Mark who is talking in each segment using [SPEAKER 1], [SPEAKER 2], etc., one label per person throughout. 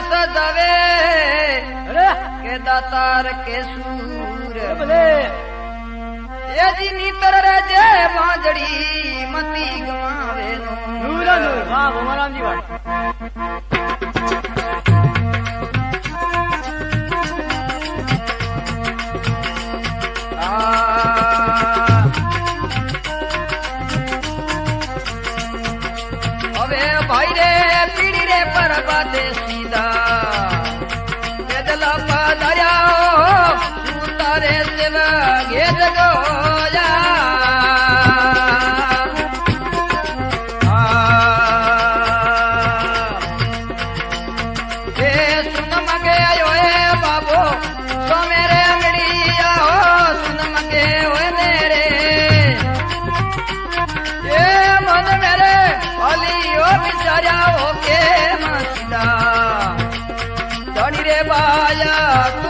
[SPEAKER 1] રસ દવે કે દાતાર કે સૂર. એજી નીતર રે જે વાંજડી મતી ગમાવે નો વાહ
[SPEAKER 2] ભમરામજી વાહ.
[SPEAKER 1] பரபதேசிதா எதலப்பா Bye.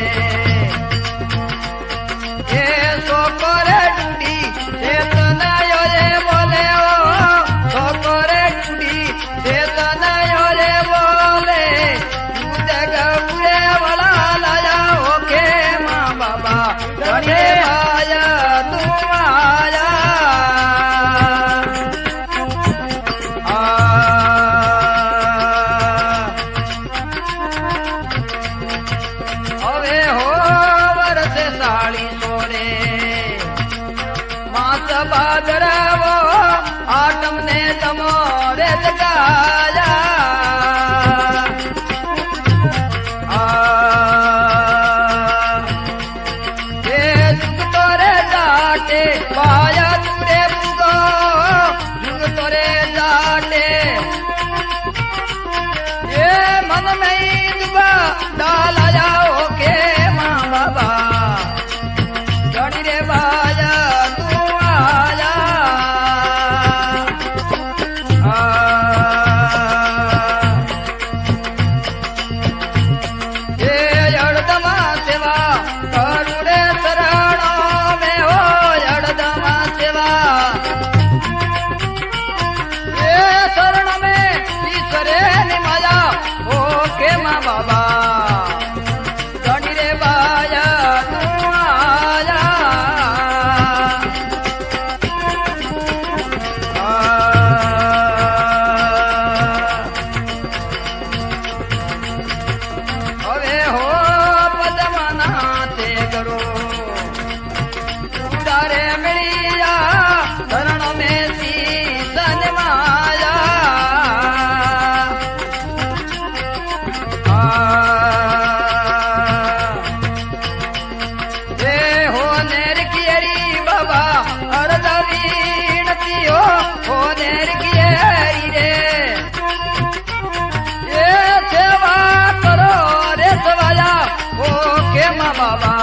[SPEAKER 1] પાદરાવો આ તમને તમારે ટકાયા એ સુખ તોરે દાટે પાયા તુરે ભૂગો. સુખ તોરે દાટે એ મન નહીં ડાલા Baba.